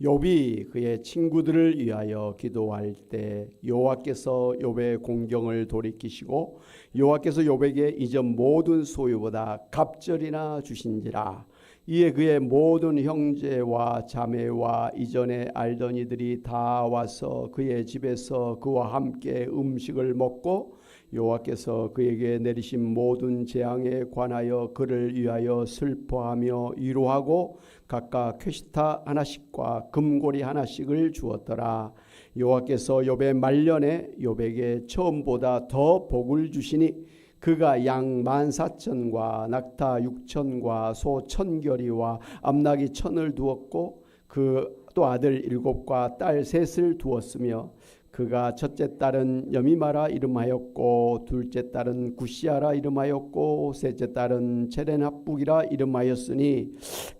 욥이 그의 친구들을 위하여 기도할 때 여호와께서 욥의 공경을 돌이키시고 여호와께서 욥에게 이전 모든 소유보다 갑절이나 주신지라. 이에 그의 모든 형제와 자매와 이전에 알던 이들이 다 와서 그의 집에서 그와 함께 음식을 먹고 여호와께서 그에게 내리신 모든 재앙에 관하여 그를 위하여 슬퍼하며 위로하고 각각 쾌시타 하나씩과 금고리 하나씩을 주었더라. 여호와께서 욥의 말년에 욥에게 처음보다 더 복을 주시니 그가 양 만사천과 낙타 육천과 소 천결이와 암나기 천을 두었고 그 또 아들 일곱과 딸 셋을 두었으며 그가 첫째 딸은 여미마라 이름하였고 둘째 딸은 구시아라 이름하였고 셋째 딸은 체레나북이라 이름하였으니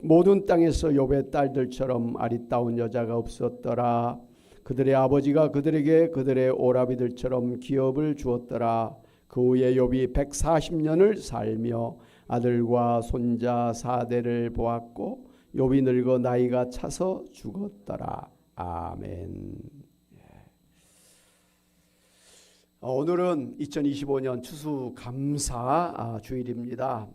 모든 땅에서 욥의 딸들처럼 아리따운 여자가 없었더라. 그들의 아버지가 그들에게 그들의 오라비들처럼 기업을 주었더라. 그 후에 욥이 140년을 살며 아들과 손자 사대를 보았고 욥이 늙어 나이가 차서 죽었더라. 아멘. 어, 오늘은 2025년 추수감사 아, 주일입니다.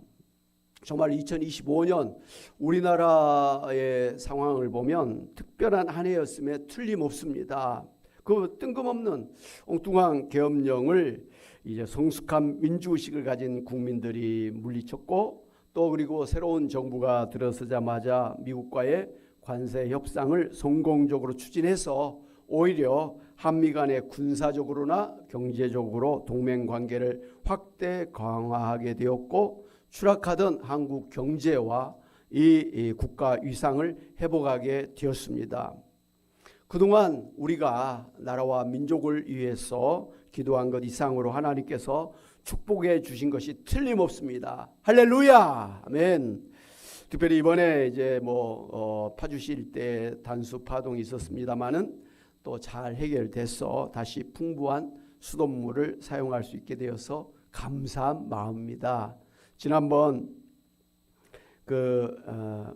정말 2025년 우리나라의 상황을 보면 특별한 한 해였음에 틀림없습니다. 그 뜬금없는 엉뚱한 계엄령을 이제 성숙한 민주의식을 가진 국민들이 물리쳤고 또 그리고 새로운 정부가 들어서자마자 미국과의 관세 협상을 성공적으로 추진해서 오히려 한미 간의 군사적으로나 경제적으로 동맹 관계를 확대 강화하게 되었고 추락하던 한국 경제와 이, 이 국가 위상을 회복하게 되었습니다. 그동안 우리가 나라와 민족을 위해서 기도한 것 이상으로 하나님께서 축복해 주신 것이 틀림없습니다. 할렐루야, 아멘. 특별히 이번에 이제 뭐 어, 파주실 때 단수 파동이 있었습니다만은 또 잘 해결돼서 다시 풍부한 수돗물을 사용할 수 있게 되어서 감사한 마음입니다. 지난번 그 어,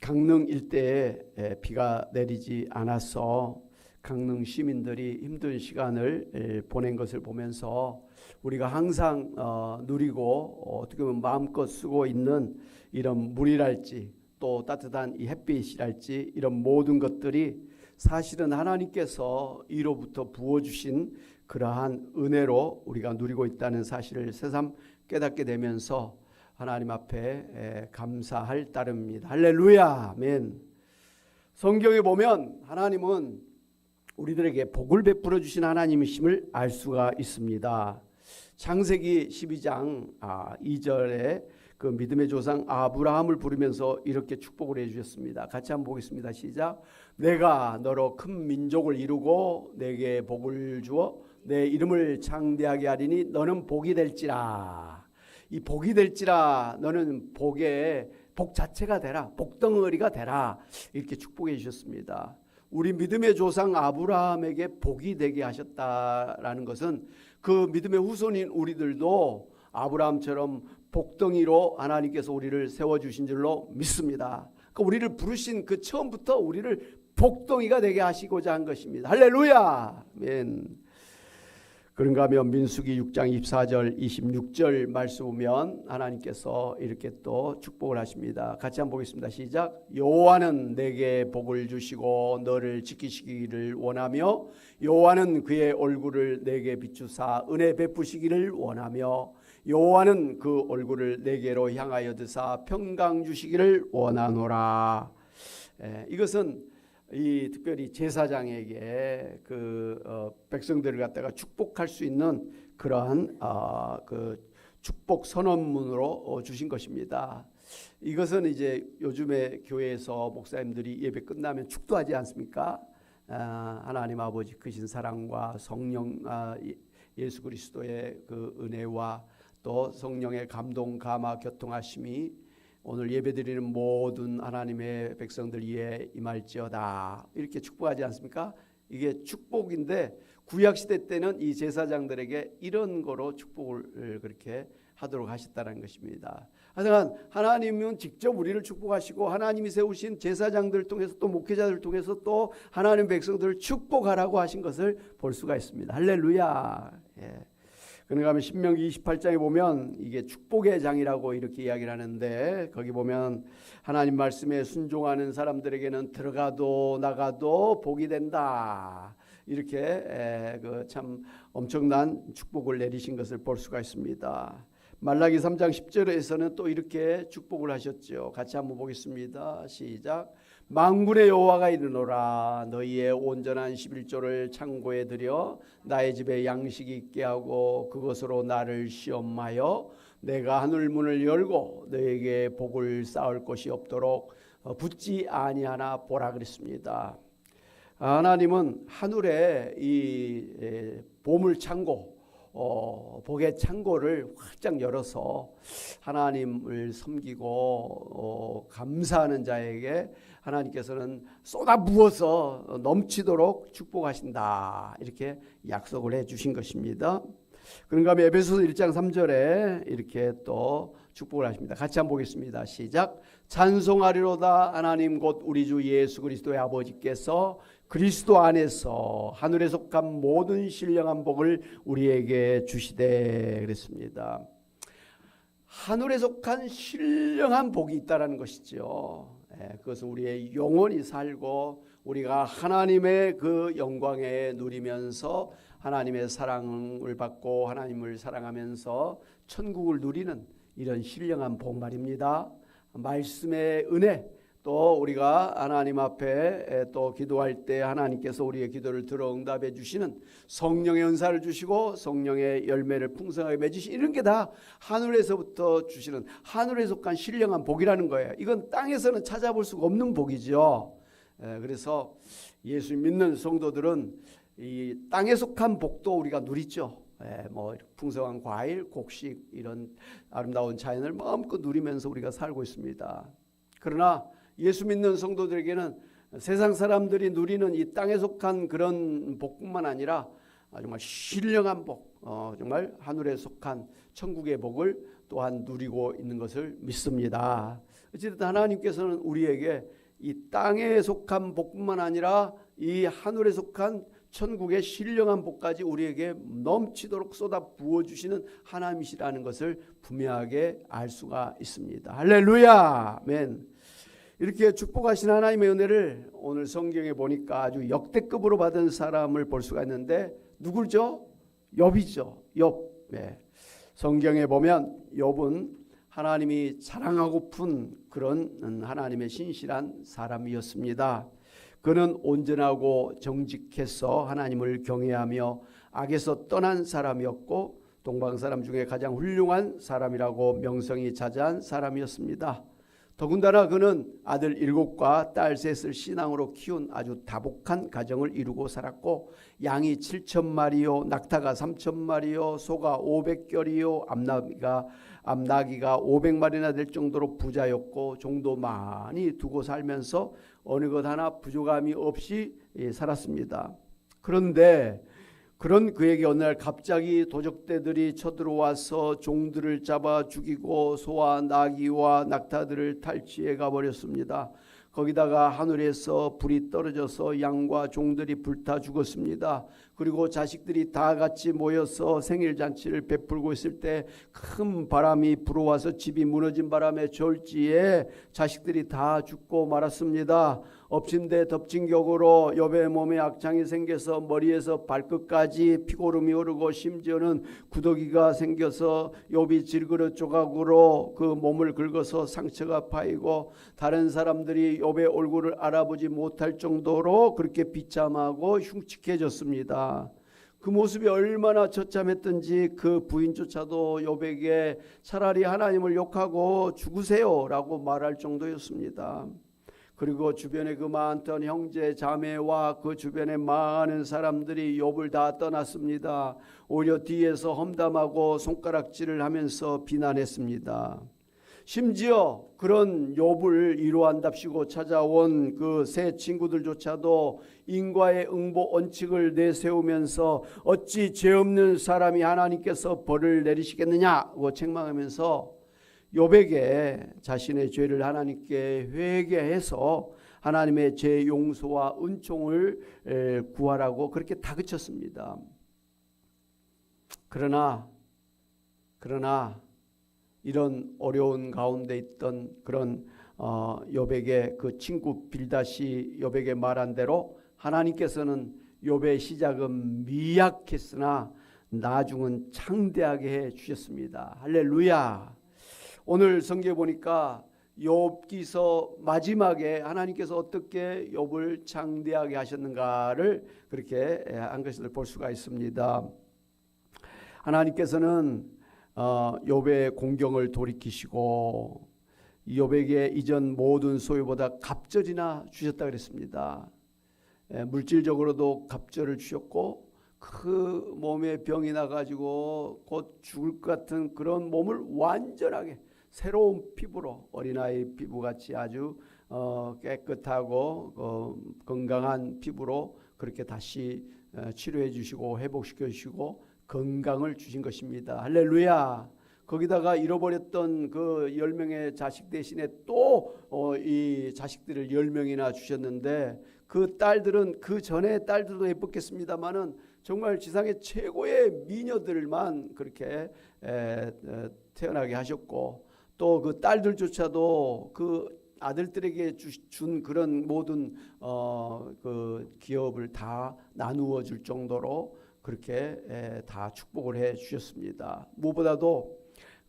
강릉 일대에 비가 내리지 않아서 강릉 시민들이 힘든 시간을 보낸 것을 보면서 우리가 항상 어, 누리고 어떻게 보면 마음껏 쓰고 있는 이런 물이랄지 또 따뜻한 이 햇빛이랄지 이런 모든 것들이 사실은 하나님께서 이로부터 부어주신 그러한 은혜로 우리가 누리고 있다는 사실을 새삼 깨닫게 되면서 하나님 앞에 감사할 따름입니다. 할렐루야, 아멘. 성경에 보면 하나님은 우리들에게 복을 베풀어 주신 하나님이심을 알 수가 있습니다. 창세기 12장 2절에 그 믿음의 조상 아브라함을 부르면서 이렇게 축복을 해 주셨습니다. 같이 한번 보겠습니다. 시작. 내가 너로 큰 민족을 이루고 내게 복을 주어 내 이름을 창대하게 하리니 너는 복이 될지라. 이 복이 될지라 너는 복의 복 자체가 되라. 복덩어리가 되라. 이렇게 축복해 주셨습니다. 우리 믿음의 조상 아브라함에게 복이 되게 하셨다라는 것은 그 믿음의 후손인 우리들도 아브라함처럼 복덩이로 하나님께서 우리를 세워 주신 줄로 믿습니다. 그러니까 우리를 부르신 그 처음부터 우리를 복덩이가 되게 하시고자 한 것입니다. 할렐루야. 아멘. 그런가 하면 민수기 6장 24절 26절 말씀 보면 하나님께서 이렇게 또 축복을 하십니다. 같이 한번 보겠습니다. 시작. 여호와는 내게 복을 주시고 너를 지키시기를 원하며 여호와는 그의 얼굴을 내게 비추사 은혜 베푸시기를 원하며 여호와는 그 얼굴을 내게로 향하여 드사 평강 주시기를 원하노라. 에, 이것은 이 특별히 제사장에게 그 어, 백성들을 갖다가 축복할 수 있는 그러한 어, 그 축복 선언문으로 어, 주신 것입니다. 이것은 이제 요즘에 교회에서 목사님들이 예배 끝나면 축도하지 않습니까? 아, 하나님 아버지 크신 사랑과 성령 아, 예수 그리스도의 그 은혜와 또 성령의 감동 감화 교통하심이 오늘 예배드리는 모든 하나님의 백성들 위에 임할지어다 이렇게 축복하지 않습니까? 이게 축복인데 구약 시대 때는 이 제사장들에게 이런 거로 축복을 그렇게 하도록 하셨다는 것입니다. 하여간 하나님은 직접 우리를 축복하시고 하나님이 세우신 제사장들 통해서 또 목회자들 통해서 또 하나님 백성들을 축복하라고 하신 것을 볼 수가 있습니다. 할렐루야. 예. 그런가 하면 신명기 28장에 보면 이게 축복의 장이라고 이렇게 이야기를 하는데 거기 보면 하나님 말씀에 순종하는 사람들에게는 들어가도 나가도 복이 된다. 이렇게 그 참 엄청난 축복을 내리신 것을 볼 수가 있습니다. 말라기 3장 10절에서는 또 이렇게 축복을 하셨죠. 같이 한번 보겠습니다. 시작. 망군의 여호와가 이르노라 너희의 온전한 11조를 창고에 들여 나의 집에 양식이 있게 하고 그것으로 나를 시험하여 내가 하늘 문을 열고 너에게 복을 쌓을 것이 없도록 어, 붙지 아니하나 보라 그랬습니다. 하나님은 하늘에 이 에, 보물 창고 어, 복의 창고를 활짝 열어서 하나님을 섬기고 어, 감사하는 자에게 하나님께서는 쏟아 부어서 넘치도록 축복하신다 이렇게 약속을 해 주신 것입니다. 그런가 하면 에베소서 1장 3절에 이렇게 또 축복을 하십니다. 같이 한번 보겠습니다. 시작. 찬송하리로다 하나님 곧 우리 주 예수 그리스도의 아버지께서 그리스도 안에서 하늘에 속한 모든 신령한 복을 우리에게 주시되 그랬습니다. 하늘에 속한 신령한 복이 있다라는 것이죠. 예, 그것은 우리의 영혼이 살고 우리가 하나님의 그 영광에 누리면서 하나님의 사랑을 받고 하나님을 사랑하면서 천국을 누리는 이런 신령한 복 말입니다. 말씀의 은혜 또 우리가 하나님 앞에 또 기도할 때 하나님께서 우리의 기도를 들어 응답해 주시는 성령의 은사를 주시고 성령의 열매를 풍성하게 맺으시 이런 게 다 하늘에서부터 주시는 하늘에 속한 신령한 복이라는 거예요. 이건 땅에서는 찾아볼 수가 없는 복이죠. 그래서 예수 믿는 성도들은 이 땅에 속한 복도 우리가 누리죠. 예, 뭐 풍성한 과일, 곡식 이런 아름다운 자연을 마음껏 누리면서 우리가 살고 있습니다. 그러나 예수 믿는 성도들에게는 세상 사람들이 누리는 이 땅에 속한 그런 복뿐만 아니라 정말 신령한 복, 어, 정말 하늘에 속한 천국의 복을 또한 누리고 있는 것을 믿습니다. 어쨌든 하나님께서는 우리에게 이 땅에 속한 복뿐만 아니라 이 하늘에 속한 천국의 신령한 복까지 우리에게 넘치도록 쏟아 부어 주시는 하나님이시라는 것을 분명하게 알 수가 있습니다. 할렐루야. 아멘. 이렇게 축복하신 하나님의 은혜를 오늘 성경에 보니까 아주 역대급으로 받은 사람을 볼 수가 있는데 누구죠? 욥이죠. 욥. 네. 성경에 보면 욥은 하나님이 사랑하고픈 그런 하나님의 신실한 사람이었습니다. 그는 온전하고 정직해서 하나님을 경외하며 악에서 떠난 사람이었고 동방 사람 중에 가장 훌륭한 사람이라고 명성이 자자한 사람이었습니다. 더군다나 그는 아들 일곱과 딸 셋을 신앙으로 키운 아주 다복한 가정을 이루고 살았고 양이 7천 마리요 낙타가 3천 마리요 소가 500결이요 암나기가 암나기가 500마리나 될 정도로 부자였고 종도 많이 두고 살면서 어느 것 하나 부족함이 없이 예, 살았습니다. 그런데 그런 그에게 어느 날 갑자기 도적대들이 쳐들어와서 종들을 잡아 죽이고 소와 나귀와 낙타들을 탈취해 가버렸습니다. 거기다가 하늘에서 불이 떨어져서 양과 종들이 불타 죽었습니다. 그리고 자식들이 다 같이 모여서 생일 잔치를 베풀고 있을 때 큰 바람이 불어와서 집이 무너진 바람에 졸지에 자식들이 다 죽고 말았습니다. 데 덮친 격으로 여배 몸에 악창이 생겨서 머리에서 발끝까지 피고름이 오르고 심지어는 구더기가 생겨서 욥이 질그릇 조각으로 그 몸을 긁어서 상처가 파이고 다른 사람들이 욥의 얼굴을 알아보지 못할 정도로 그렇게 비참하고 흉측해졌습니다. 그 모습이 얼마나 처참했던지 그 부인조차도 욥에게 차라리 하나님을 욕하고 죽으세요라고 말할 정도였습니다. 그리고 주변에 그 많던 형제 자매와 그 주변의 많은 사람들이 욥을 다 떠났습니다. 오히려 뒤에서 험담하고 손가락질을 하면서 비난했습니다. 심지어 그런 욥을 위로한답시고 찾아온 그 세 친구들조차도 인과의 응보 원칙을 내세우면서 어찌 죄 없는 사람이 하나님께서 벌을 내리시겠느냐고 책망하면서 요백에 자신의 죄를 하나님께 회개해서 하나님의 죄 용서와 은총을 에, 구하라고 그렇게 다그쳤습니다. 그러나 그러나 이런 어려운 가운데 있던 그런 어, 요백의 그 친구 빌다시 요백의 말한 대로 하나님께서는 욥의 시작은 미약했으나 나중은 창대하게 해 주셨습니다. 할렐루야. 오늘 성경에 보니까 욥기서 마지막에 하나님께서 어떻게 욥을 창대하게 하셨는가를 그렇게 한 것을 볼 수가 있습니다. 하나님께서는 어, 욥의 공경을 돌이키시고 욥에게 이전 모든 소유보다 갑절이나 주셨다 그랬습니다. 예, 물질적으로도 갑절을 주셨고 그 몸에 병이 나가지고 곧 죽을 것 같은 그런 몸을 완전하게 새로운 피부로 어린아이 피부같이 아주 어, 깨끗하고 어, 건강한 피부로 그렇게 다시 어, 치료해 주시고 회복시켜 주시고 건강을 주신 것입니다. 할렐루야. 거기다가 잃어버렸던 그 열 명의 자식 대신에 또 이 자식들을 열 명이나 주셨는데 그 딸들은 그 전에 딸들도 예뻤겠습니다만은 정말 지상의 최고의 미녀들만 그렇게 에, 에, 태어나게 하셨고 또 그 딸들조차도 그 아들들에게 주, 준 그런 모든 어, 그 기업을 다 나누어 줄 정도로 그렇게 에, 다 축복을 해 주셨습니다. 무엇보다도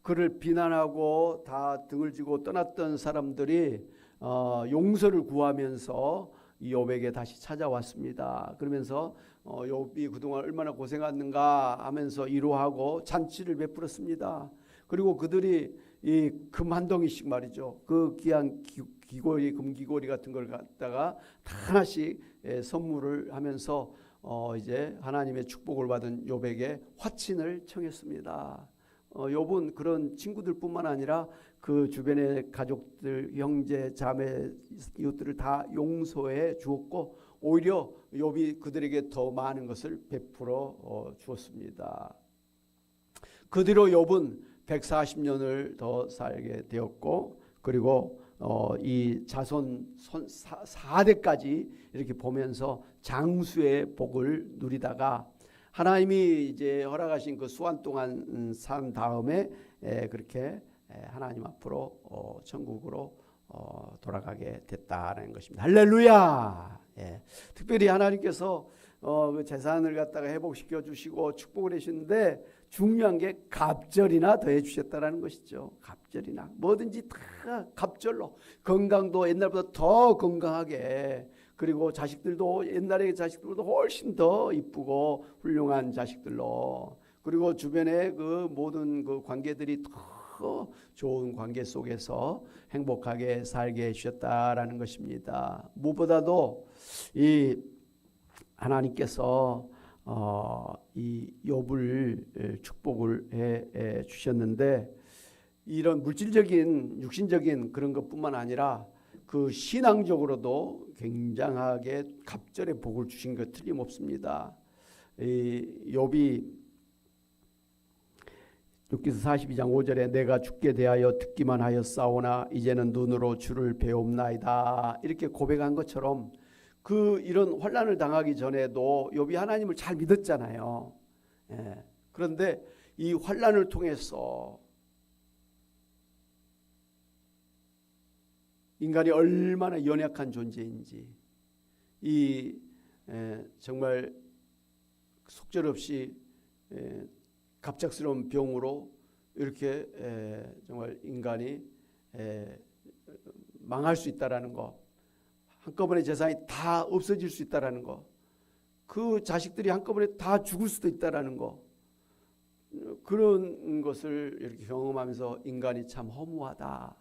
그를 비난하고 다 등을 지고 떠났던 사람들이 어, 용서를 구하면서 욥에게 다시 찾아왔습니다. 그러면서 어, 욥이 그동안 얼마나 고생했는가 하면서 위로하고 잔치를 베풀었습니다. 그리고 그들이 이 금 한 덩이씩 말이죠. 그 귀한 기, 기고리 금기고리 같은 걸 갖다가 다 하나씩 예, 선물을 하면서 어, 이제 하나님의 축복을 받은 욥에게 화친을 청했습니다. 어, 욥은 그런 친구들뿐만 아니라 그 주변의 가족들, 형제, 자매, 이웃들을 다 용서해 주었고 오히려 욥이 그들에게 더 많은 것을 베풀어 어, 주었습니다. 그 뒤로 욥은 140년을 더 살게 되었고 그리고 어, 이 자손 손 4대까지 이렇게 보면서 장수의 복을 누리다가 하나님이 이제 허락하신 그 수완 동안 음, 산 다음에 에, 그렇게 에, 하나님 앞으로 어, 천국으로 어, 돌아가게 됐다는 것입니다. 할렐루야. 예. 특별히 하나님께서 어, 그 재산을 갖다가 회복시켜 주시고 축복을 해주시는데 중요한 게 갑절이나 더해 주셨다라는 것이죠. 갑절이나 뭐든지 다 갑절로 건강도 옛날보다 더 건강하게 그리고 자식들도 옛날의 자식들보다 훨씬 더 이쁘고 훌륭한 자식들로 그리고 주변의 그 모든 그 관계들이 더 좋은 관계 속에서 행복하게 살게 해주셨다라는 것입니다. 무엇보다도 이 하나님께서 어, 이 욥을 축복을 해, 해 주셨는데 이런 물질적인 육신적인 그런 것뿐만 아니라 그 신앙적으로도 굉장하게 갑절의 복을 주신 것 틀림없습니다. 이 욥이 욥기서 42장 5절에 내가 죽게 대하여 듣기만 하였사오나 이제는 눈으로 주를 배옵나이다 이렇게 고백한 것처럼 그 이런 환란을 당하기 전에도 욥이 하나님을 잘 믿었잖아요. 예. 그런데 이 환란을 통해서 인간이 얼마나 연약한 존재인지 이 에, 정말 속절없이 에, 갑작스러운 병으로 이렇게 에, 정말 인간이 에, 망할 수 있다라는 거 한꺼번에 재산이 다 없어질 수 있다라는 거 그 자식들이 한꺼번에 다 죽을 수도 있다라는 거 그런 것을 이렇게 경험하면서 인간이 참 허무하다.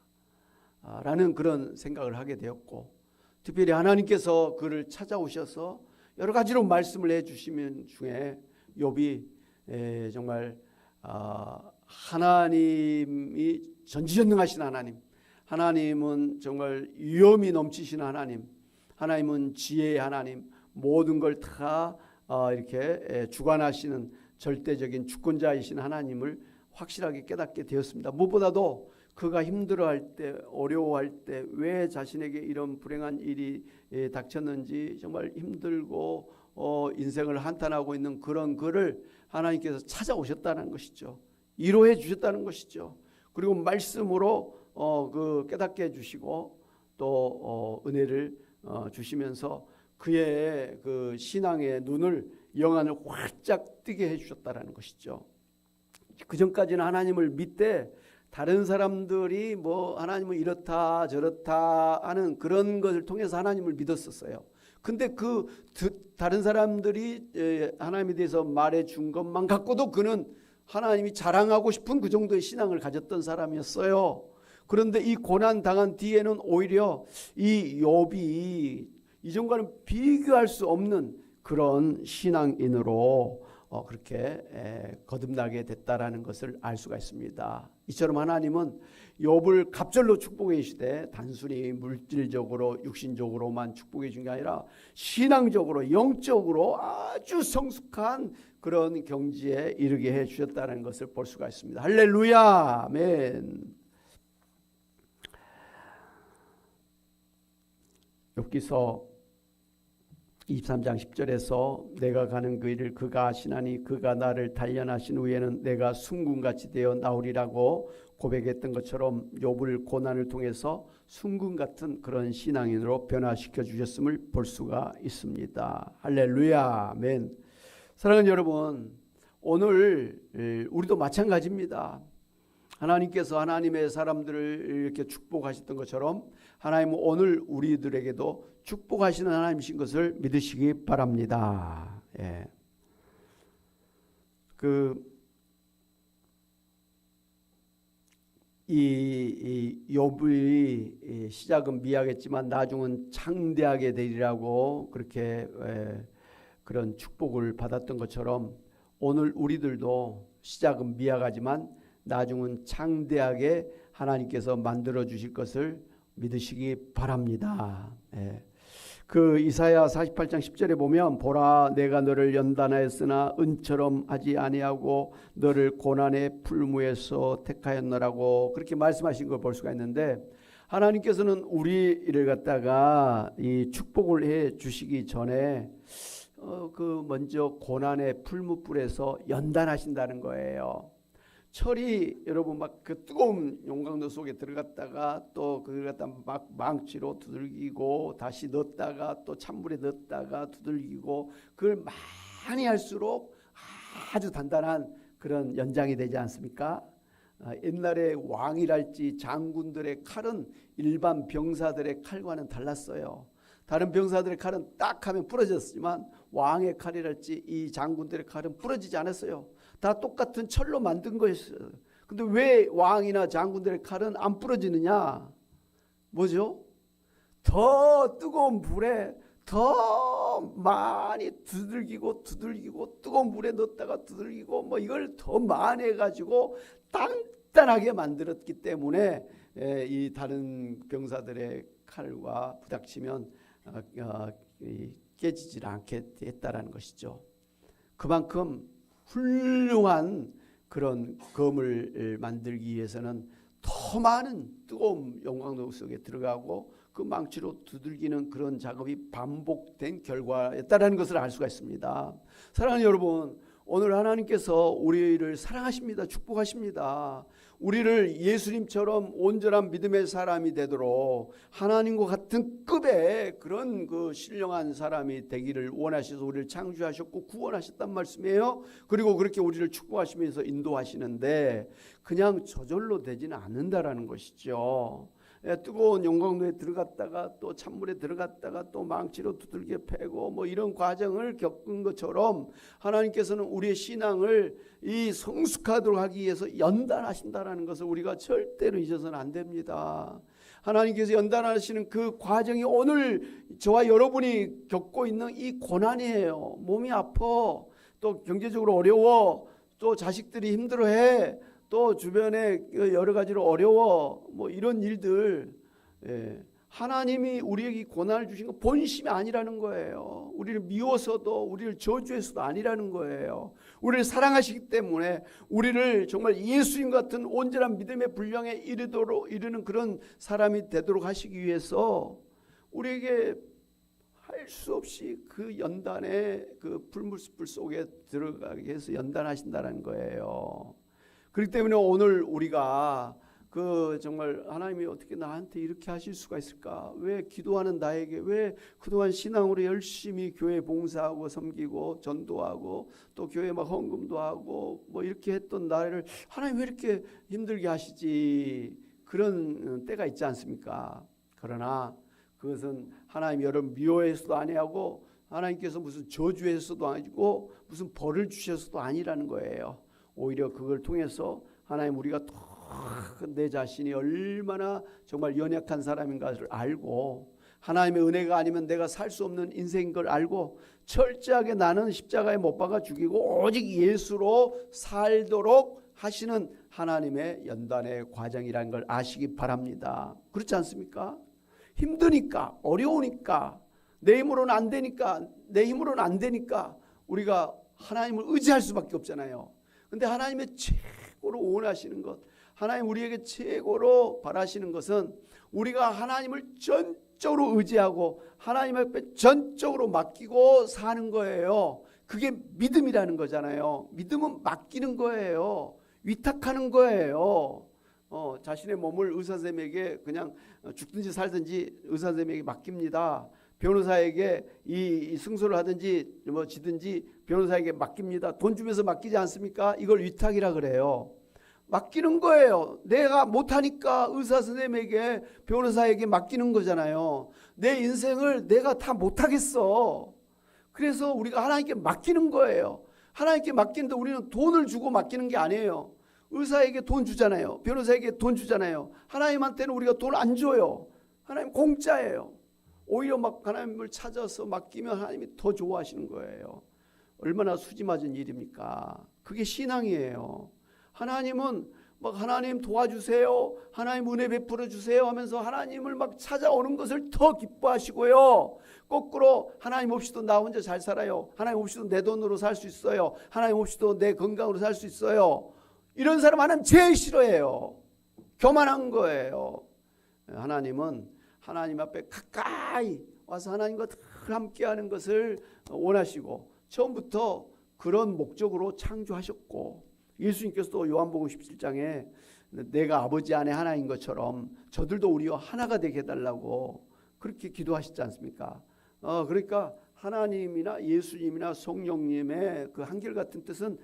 라는 그런 생각을 하게 되었고 특별히 하나님께서 그를 찾아오셔서 여러 가지로 말씀을 해 주시면 중에 욥이 정말 아, 하나님이 전지전능하신 하나님 하나님은 정말 위엄이 넘치신 하나님 하나님은 지혜의 하나님 모든 걸다 어, 이렇게 주관하시는 절대적인 주권자이신 하나님을 확실하게 깨닫게 되었습니다. 무엇보다도 그가 힘들어할 때 어려워할 때 왜 자신에게 이런 불행한 일이 예, 닥쳤는지 정말 힘들고 어, 인생을 한탄하고 있는 그런 그를 하나님께서 찾아오셨다는 것이죠. 위로해 주셨다는 것이죠. 그리고 말씀으로 어, 그 깨닫게 해주시고 또 어, 은혜를 어, 주시면서 그의 그 신앙의 눈을 영안을 활짝 뜨게 해주셨다라는 것이죠. 그 전까지는 하나님을 믿되 다른 사람들이 뭐 하나님은 이렇다 저렇다 하는 그런 것을 통해서 하나님을 믿었었어요. 근데 그 드- 다른 사람들이 에, 하나님에 대해서 말해 준 것만 갖고도 그는 하나님이 자랑하고 싶은 그 정도의 신앙을 가졌던 사람이었어요. 그런데 이 고난 당한 뒤에는 오히려 이 욥이 이전과는 비교할 수 없는 그런 신앙인으로 어, 그렇게 에, 거듭나게 됐다라는 것을 알 수가 있습니다. 이처럼 하나님은 욥을 갑절로 축복해 주시되 단순히 물질적으로 육신적으로만 축복해 준 게 아니라 신앙적으로 영적으로 아주 성숙한 그런 경지에 이르게 해 주셨다는 것을 볼 수가 있습니다. 할렐루야. 아멘. 욥기서 23장 10절에서 내가 가는 그 일을 그가 아시나니 그가 나를 단련하신 후에는 내가 순금같이 되어 나오리라고 고백했던 것처럼 욥을 고난을 통해서 순금 같은 그런 신앙인으로 변화시켜 주셨음을 볼 수가 있습니다. 할렐루야. 아멘. 사랑하는 여러분, 오늘 우리도 마찬가지입니다. 하나님께서 하나님의 사람들을 이렇게 축복하셨던 것처럼 하나님은 오늘 우리들에게도 축복하시는 하나님이신 것을 믿으시기 바랍니다. 예. 그, 이, 이 욥의 이 시작은 미약했지만 나중은 창대하게 되리라고 그렇게 에, 그런 축복을 받았던 것처럼 오늘 우리들도 시작은 미약하지만 나중은 창대하게 하나님께서 만들어 주실 것을 믿으시기 바랍니다. 예. 그 이사야 48장 10절에 보면 보라 내가 너를 연단하였으나 은처럼 하지 아니하고 너를 고난의 풀무에서 택하였노라고 그렇게 말씀하신 걸 볼 수가 있는데 하나님께서는 우리를 갖다가 이 축복을 해 주시기 전에 어, 그 먼저 고난의 풀무불에서 연단하신다는 거예요. 철이 여러분 막 그 뜨거운 용광로 속에 들어갔다가 또 그걸 갖다 막 망치로 두들기고 다시 넣었다가 또 찬물에 넣었다가 두들기고 그걸 많이 할수록 아주 단단한 그런 연장이 되지 않습니까? 아, 옛날에 왕이랄지 장군들의 칼은 일반 병사들의 칼과는 달랐어요. 다른 병사들의 칼은 딱 하면 부러졌지만 왕의 칼이랄지 이 장군들의 칼은 부러지지 않았어요. 다 똑같은 철로 만든 것이었어요. 근데 왜 왕이나 장군들의 칼은 안 부러지느냐? 뭐죠? 더 뜨거운 불에 더 많이 두들기고 두들기고 뜨거운 물에 넣었다가 두들기고 뭐 이걸 더 많이 해가지고 단단하게 만들었기 때문에 에, 이 다른 병사들의 칼과 부닥치면 어, 어, 이 깨지질 않게 했다라는 것이죠. 그만큼 훌륭한 그런 검을 만들기 위해서는 더 많은 뜨거운 영광로 속에 들어가고 그 망치로 두들기는 그런 작업이 반복된 결과였다라는 것을 알 수가 있습니다. 사랑하는 여러분, 오늘 하나님께서 우리를 사랑하십니다. 축복하십니다. 우리를 예수님처럼 온전한 믿음의 사람이 되도록 하나님과 같은 급의 그런 그 신령한 사람이 되기를 원하셔서 우리를 창조하셨고 구원하셨단 말씀이에요. 그리고 그렇게 우리를 축복하시면서 인도하시는데 그냥 저절로 되지는 않는다라는 것이죠. 예, 뜨거운 영광로에 들어갔다가 또 찬물에 들어갔다가 또 망치로 두들겨 패고 뭐 이런 과정을 겪은 것처럼 하나님께서는 우리의 신앙을 이 성숙하도록 하기 위해서 연단하신다라는 것을 우리가 절대로 잊어서는 안 됩니다. 하나님께서 연단하시는 그 과정이 오늘 저와 여러분이 겪고 있는 이 고난이에요. 몸이 아파, 또 경제적으로 어려워, 또 자식들이 힘들어해, 또 주변에 여러 가지로 어려워 뭐 이런 일들 예, 하나님이 우리에게 이 고난을 주신 건 본심이 아니라는 거예요. 우리를 미워서도 우리를 저주해서도 아니라는 거예요. 우리를 사랑하시기 때문에 우리를 정말 예수님 같은 온전한 믿음의 분량에 이르도록 이르는 그런 사람이 되도록 하시기 위해서 우리에게 할 수 없이 그 연단의 그 불물불 속에 들어가게 해서 연단하신다는 거예요. 그렇기 때문에 오늘 우리가 그 정말 하나님이 어떻게 나한테 이렇게 하실 수가 있을까? 왜 기도하는 나에게 왜 그동안 신앙으로 열심히 교회 봉사하고 섬기고 전도하고 또 교회 막 헌금도 하고 뭐 이렇게 했던 나를 하나님 왜 이렇게 힘들게 하시지? 그런 때가 있지 않습니까? 그러나 그것은 하나님 여러분 미워해서도 아니하고 하나님께서 무슨 저주해서도 아니고 무슨 벌을 주셔서도 아니라는 거예요. 오히려 그걸 통해서 하나님 우리가 더내 자신이 얼마나 정말 연약한 사람인가를 알고 하나님의 은혜가 아니면 내가 살 수 없는 인생인 걸 알고 철저하게 나는 십자가에 못 박아 죽이고 오직 예수로 살도록 하시는 하나님의 연단의 과정이라는 걸 아시기 바랍니다. 그렇지 않습니까? 힘드니까 어려우니까 내 힘으로는 안 되니까 내 힘으로는 안 되니까 우리가 하나님을 의지할 수밖에 없잖아요. 근데 하나님의 최고로 원하시는 것 하나님 우리에게 최고로 바라시는 것은 우리가 하나님을 전적으로 의지하고 하나님 앞에 전적으로 맡기고 사는 거예요. 그게 믿음이라는 거잖아요. 믿음은 맡기는 거예요. 위탁하는 거예요. 어, 자신의 몸을 의사 선생님에게 그냥 죽든지 살든지 의사 선생님에게 맡깁니다. 변호사에게 이, 이 승소를 하든지 뭐 지든지 변호사에게 맡깁니다. 돈 주면서 맡기지 않습니까? 이걸 위탁이라 그래요. 맡기는 거예요. 내가 못하니까 의사 선생님에게 변호사에게 맡기는 거잖아요. 내 인생을 내가 다 못하겠어. 그래서 우리가 하나님께 맡기는 거예요. 하나님께 맡기는데 우리는 돈을 주고 맡기는 게 아니에요. 의사에게 돈 주잖아요. 변호사에게 돈 주잖아요. 하나님한테는 우리가 돈 안 줘요. 하나님 공짜예요. 오히려 막 하나님을 찾아서 맡기면 하나님이 더 좋아하시는 거예요. 얼마나 수지 맞은 일입니까? 그게 신앙이에요. 하나님은 막 하나님 도와주세요. 하나님 은혜 베풀어 주세요 하면서 하나님을 막 찾아오는 것을 더 기뻐하시고요. 거꾸로 하나님 없이도 나 혼자 잘 살아요. 하나님 없이도 내 돈으로 살 수 있어요. 하나님 없이도 내 건강으로 살 수 있어요. 이런 사람 하나님 제일 싫어해요. 교만한 거예요. 하나님은 하나님 앞에 가까이 와서 하나님과 늘 함께하는 것을 원하시고 처음부터 그런 목적으로 창조하셨고 예수님께서도 요한복음 17장에 내가 아버지 안에 하나인 것처럼 저들도 우리와 하나가 되게 해달라고 그렇게 기도하시지 않습니까? 어, 그러니까 하나님이나 예수님이나 성령님의 그 한결같은 뜻은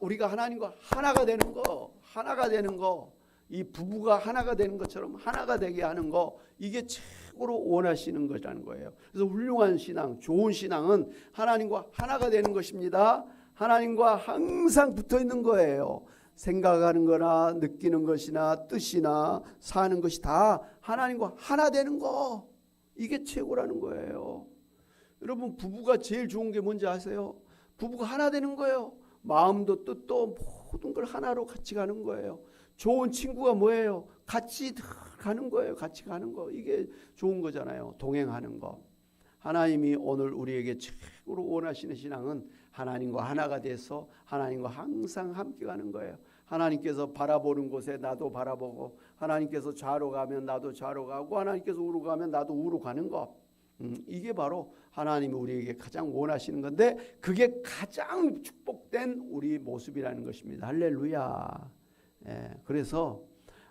우리가 하나님과 하나가 되는 거, 하나가 되는 거, 이 부부가 하나가 되는 것처럼 하나가 되게 하는 거, 이게 최고로 원하시는 거라는 거예요. 그래서 훌륭한 신앙, 좋은 신앙은 하나님과 하나가 되는 것입니다. 하나님과 항상 붙어 있는 거예요. 생각하는 거나 느끼는 것이나 뜻이나 사는 것이 다 하나님과 하나 되는 거. 이게 최고라는 거예요. 여러분 부부가 제일 좋은 게 뭔지 아세요? 부부가 하나 되는 거예요. 마음도 뜻도 모든 걸 하나로 같이 가는 거예요. 좋은 친구가 뭐예요? 같이 가는 거예요. 같이 가는 거. 이게 좋은 거잖아요. 동행하는 거. 하나님이 오늘 우리에게 최고로 원하시는 신앙은 하나님과 하나가 돼서 하나님과 항상 함께 가는 거예요. 하나님께서 바라보는 곳에 나도 바라보고 하나님께서 좌로 가면 나도 좌로 가고 하나님께서 우로 가면 나도 우로 가는 것. 음, 이게 바로 하나님이 우리에게 가장 원하시는 건데 그게 가장 축복된 우리 모습이라는 것입니다. 할렐루야. 예, 그래서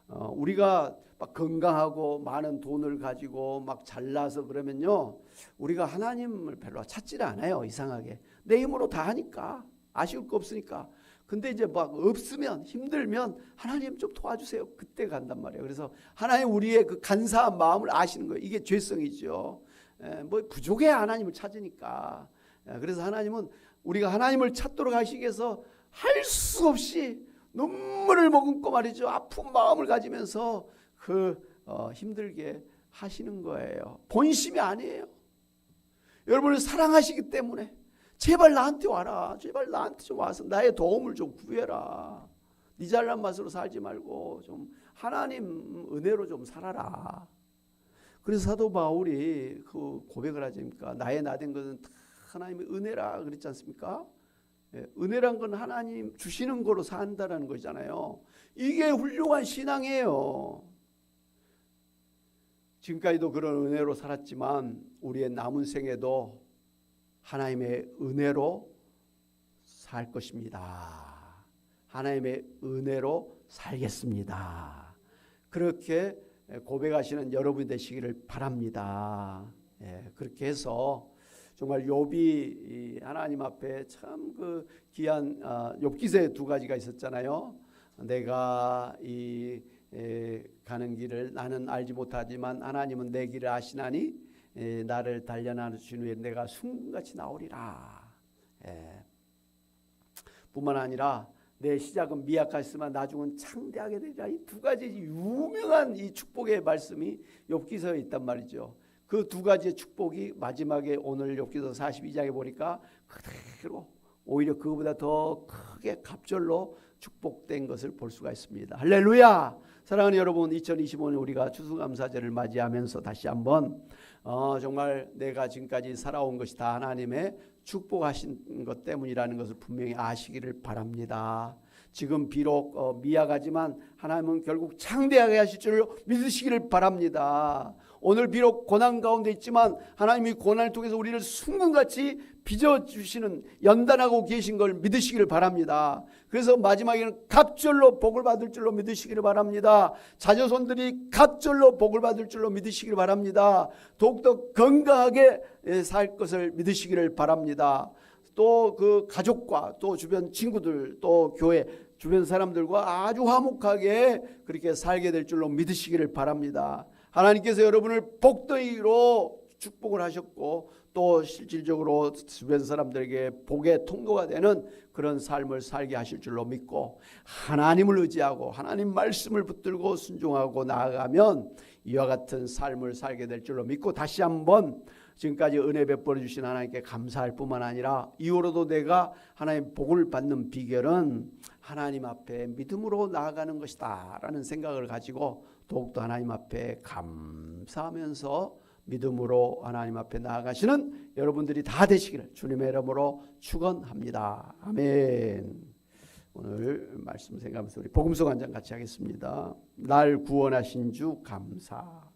어, 우리가 막 건강하고 많은 돈을 가지고 막 잘나서 그러면요 우리가 하나님을 별로 찾지를 않아요 이상하게. 내 힘으로 다 하니까 아쉬울 거 없으니까. 근데 이제 막 없으면 힘들면 하나님 좀 도와주세요. 그때 간단 말이에요. 그래서 하나님 우리의 그 간사한 마음을 아시는 거예요. 이게 죄성이죠. 에, 뭐 부족해야 하나님을 찾으니까. 에, 그래서 하나님은 우리가 하나님을 찾도록 하시기 위해서 할 수 없이 눈물을 머금고 말이죠 아픈 마음을 가지면서 그 어, 힘들게 하시는 거예요 본심이 아니에요 여러분을 사랑하시기 때문에 제발 나한테 와라. 제발 나한테 좀 와서 나의 도움을 좀 구해라. 네 잘난 맛으로 살지 말고 좀 하나님 은혜로 좀 살아라. 그래서 사도 바울이 그 고백을 하지 않습니까? 나의 나된 것은 다 하나님의 은혜라 그랬지 않습니까? 예, 은혜란 건 하나님 주시는 거로 산다라는 거잖아요. 이게 훌륭한 신앙이에요. 지금까지도 그런 은혜로 살았지만 우리의 남은 생에도 하나님의 은혜로 살 것입니다. 하나님의 은혜로 살겠습니다. 그렇게 고백하시는 여러분 되시기를 바랍니다. 예, 그렇게 해서 정말 욥이 하나님 앞에 참 그 귀한 아, 욥기세 두 가지가 있었잖아요. 내가 이 에, 가는 길을 나는 알지 못하지만 하나님은 내 길을 아시나니 에, 나를 단련하신 후에 내가 순같이 나오리라. 예. 뿐만 아니라 내 시작은 미약하지만 나중은 창대하게 되리라. 이 두 가지 유명한 이 축복의 말씀이 욥기서에 있단 말이죠. 그 두 가지의 축복이 마지막에 오늘 욥기서 42장에 보니까 그대로 오히려 그보다 더 크게 갑절로 축복된 것을 볼 수가 있습니다. 할렐루야! 사랑하는 여러분, 2025년 우리가 추수감사절을 맞이하면서 다시 한번 어, 정말 내가 지금까지 살아온 것이 다 하나님의 축복하신 것 때문이라는 것을 분명히 아시기를 바랍니다. 지금 비록 어, 미약하지만 하나님은 결국 창대하게 하실 줄 믿으시기를 바랍니다. 오늘 비록 고난 가운데 있지만 하나님이 고난을 통해서 우리를 순금같이 빚어 주시는 연단하고 계신 걸 믿으시기를 바랍니다. 그래서 마지막에는 갑절로 복을 받을 줄로 믿으시기를 바랍니다. 자녀손들이 갑절로 복을 받을 줄로 믿으시기를 바랍니다. 더욱더 건강하게 살 것을 믿으시기를 바랍니다. 또 그 가족과 또 주변 친구들 또 교회 주변 사람들과 아주 화목하게 그렇게 살게 될 줄로 믿으시기를 바랍니다. 하나님께서 여러분을 복더이로 축복을 하셨고 또 실질적으로 주변 사람들에게 복의 통로가 되는 그런 삶을 살게 하실 줄로 믿고 하나님을 의지하고 하나님 말씀을 붙들고 순종하고 나아가면 이와 같은 삶을 살게 될 줄로 믿고 다시 한번 지금까지 은혜 베풀어 주신 하나님께 감사할 뿐만 아니라 이후로도 내가 하나님 복을 받는 비결은 하나님 앞에 믿음으로 나아가는 것이다라는 생각을 가지고 더욱더 하나님 앞에 감사하면서 믿음으로 하나님 앞에 나아가시는 여러분들이 다 되시기를 주님의 이름으로 축원합니다. 아멘. 오늘 말씀 생각하면서 우리 복음서 관장 같이 하겠습니다. 날 구원하신 주 감사.